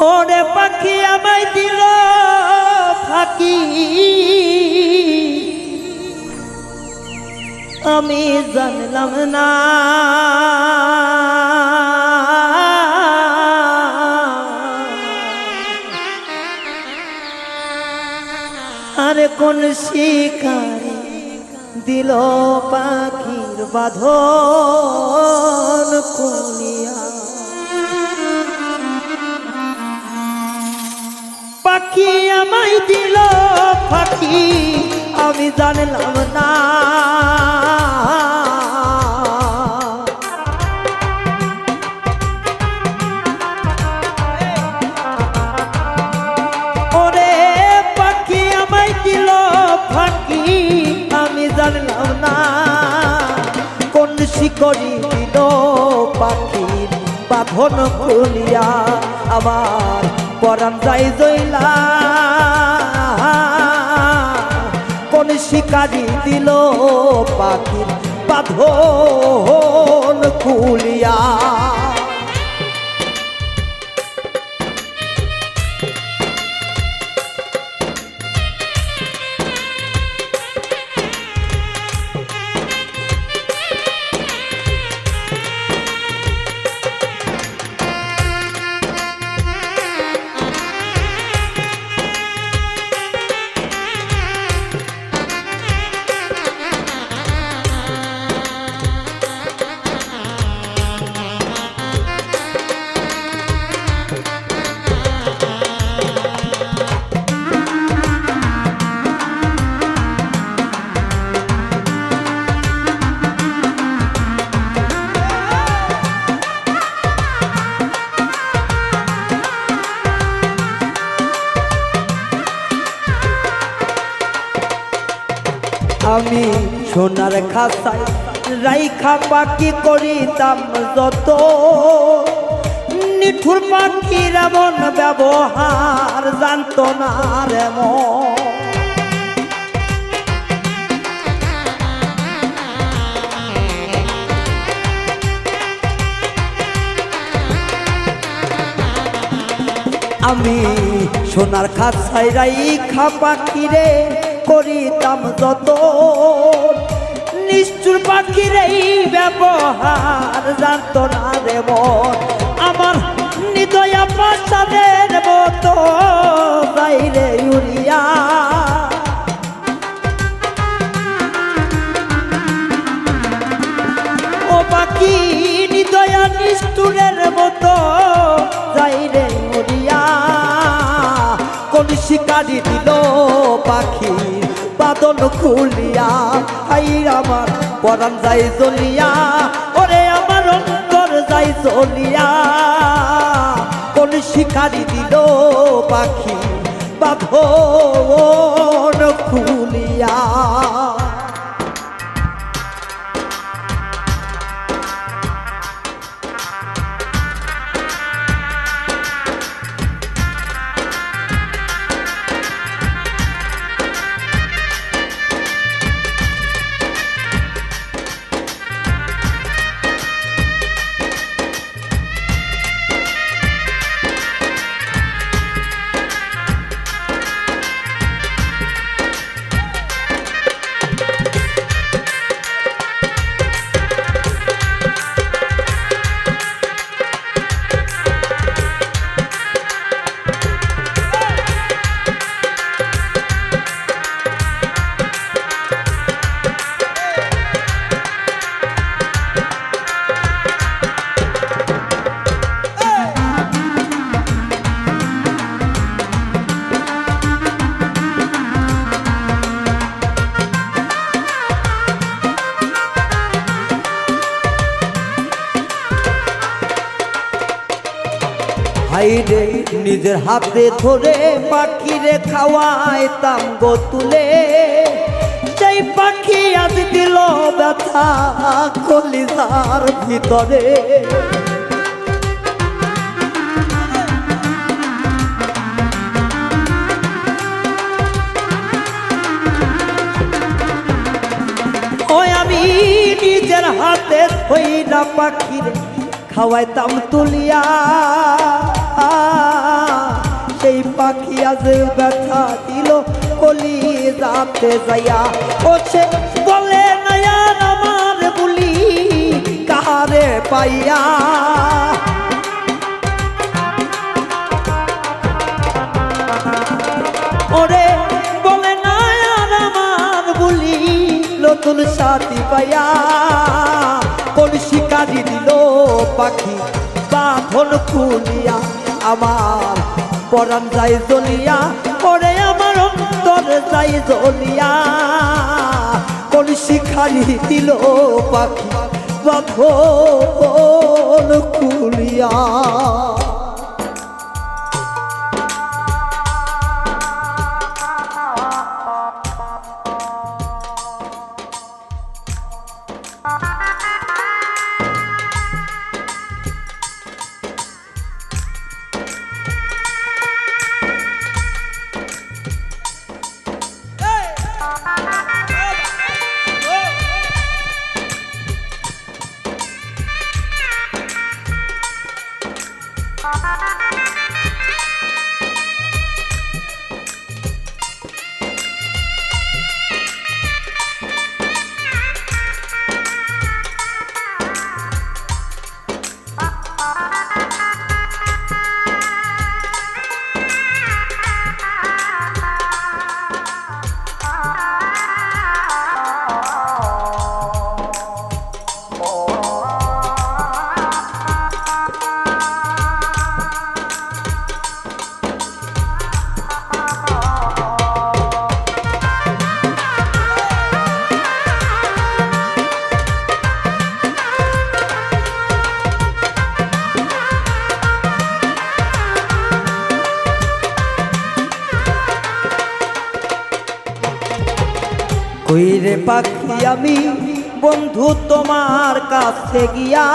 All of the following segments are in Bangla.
ওরে পাখি আমায় দিল, ফাঁকি। আমি জানলাম না। আরে কোন শিকারে দিল পাখির বাঁধন কুলিয়া পাখি আমায় দিল পাখি আমি জানলাম না। পাখি আমায় দিল আমি বাঁধন খুলিয়া আমার পরাণ যাই জইলা। কোন শিকারি দিল পাখির বাঁধন আমি সোনার খাসাই রাইখা পাখি করিতাম যত নিঠুর পাখির এমন ব্যবহার জানতো না রে মন। আমি সোনার খাসাই রাইখা পাখিরে করিতাম যত। নিষ্ঠুর পাখির এই ব্যবহার জানতো না রে আমার নিদয়া পাশাদের মতো বাইরে উড়িয়া ও পাখি নিদয়া নিষ্ঠুরের মতো যাইরে মরিয়া কোন শিকারি দিল বাদন খুলিয়া হাইর আমার পরাণ যাই জ্বলিয়া ওরে আমার অন্তর যাই জ্বলিয়া কোন শিকারি দিল পাখি, বাঁধন খুলিয়া। হাইরে নিজের হাতে ধরে পাখিরে খাওয়াইতাম গো তুলে। সেই পাখি আজ দিল ব্যথা কলিজার ভিতরে। আমি নিজের হাতে হইলা পাখিরে খাওয়াইতাম তুলিয়া। পাখি আজ ব্যথা দিল, কলি যাতে যাইয়া ওছে বলে নয়ান আমার বলি, কাহারে পাইয়া? ওরে, বলে না আর আমার বলি, নতুন সাথী পাইয়া। কোন শিকারি দিল পাখি, বাঁধন খুলিয়া আমার। পরাণ যাই জ্বলিয়া, পরে আমার অন্তর যাই জ্বলিয়া। কোন শিখারি দিল পাখি, বাধ খুলিয়া। কইরে পাখি আমি, বন্ধু তোমার কাছে গিয়া,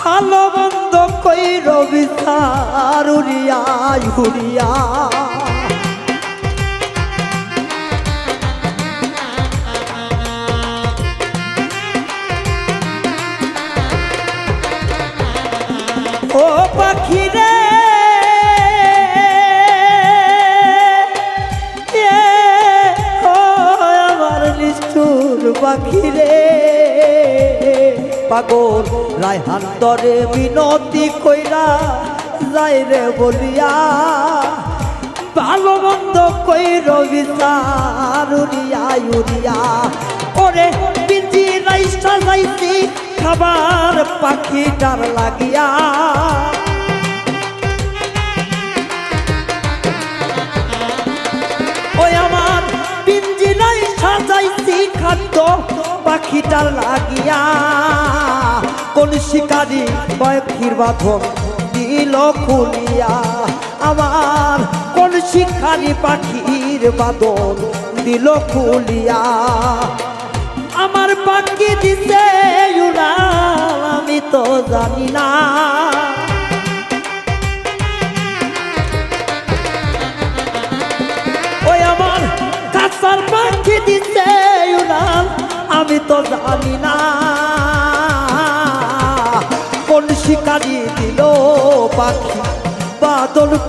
ভালো বন্ধ কইর বিচার উড়িয়া উড়িয়া। ও পাখি পাগল। রায়হান তরে বিনতি কইরা যাই রে বলিয়া ভালো মন্দ কইর বিচার উড়িয়া উড়িয়া। ওরে বিজি রাইসা যাইছি, খাবার পাখিটার লাগিয়া। ওই আমার পিঞ্জিরাই সাজাইছি খাদ্য পাখিটার লাগিয়া। কোন শিকারি কয়েকটির বাঁধন দিল খুলিয়া। আমার কোন শিকারি পাখির বাঁধন দিল খুলিয়া। আমার পাখি দিছে আমি তো জানি না।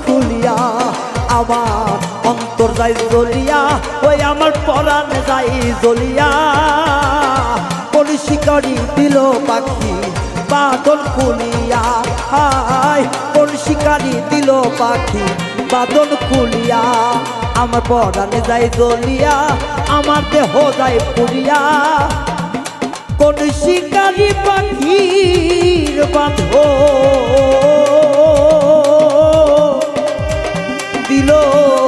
খুলিয়া, আমার অন্তর যাই জ্বলিয়া, ওই আমার পরাণ যাই জ্বলিয়া। কোন শিকারি দিল পাখি বাদল খুলিয়া, হায় কোন শিকারি দিল পাখি বাদল খুলিয়া, আমার পরাণে যাই জ্বলিয়া, আমার দেহ যায় পুরিয়া কোন শিকারি পাখির বাঁধো দিলো